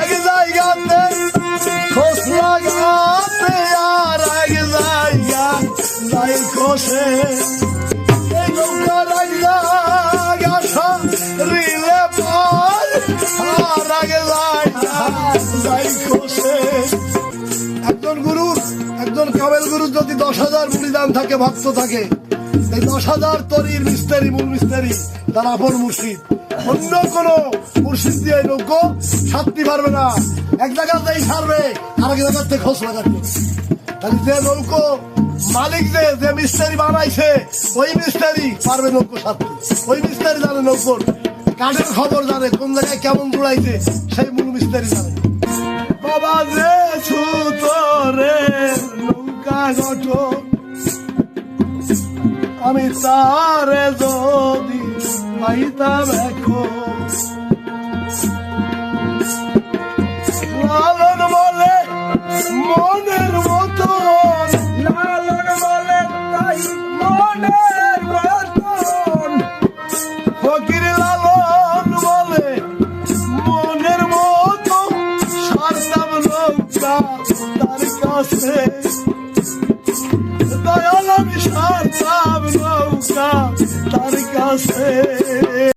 এক জায়গাতে খোঁজ লাগাতে আর এক জায়গা যাই খসে খসে একজন গুরুর, একজন কামেল গুরুর যদি দশ হাজার মুড়িদান থাকে, ভক্ত থাকে এই দশ হাজার তরির মিস্তারি, মূল মিস্তারি, তার আপন মুর্শিদ। অন্য কোন মুর্শিদ দিয়ে নৌকো সারতে পারবে না। এক জায়গাতেই সারবে আর এক জায়গাতে খোঁজ লাগাতে তাহলে যে নৌকো মালিক যে যে মিস্তারি বানাইছে, ওই মিস্তারি পারবে নৌকো সারতে ওই মিস্তারি জানে নৌকোর কাঠের খবর জানে, কোন জায়গায় কেমন জুড়াইছে সেই মূল মিস্তারি জানে। বাবা যে সুতরে নৌকা গঠন আমি তারে যদি পাইতাম এখন। লালন বলে মনের মতো লালন বলে তাই মনের মতন। ফকির লালন বলে মনের মতো সারতাম নৌকা তার কাছে। দয়াল আমি সারতাম নৌকা তার কাছে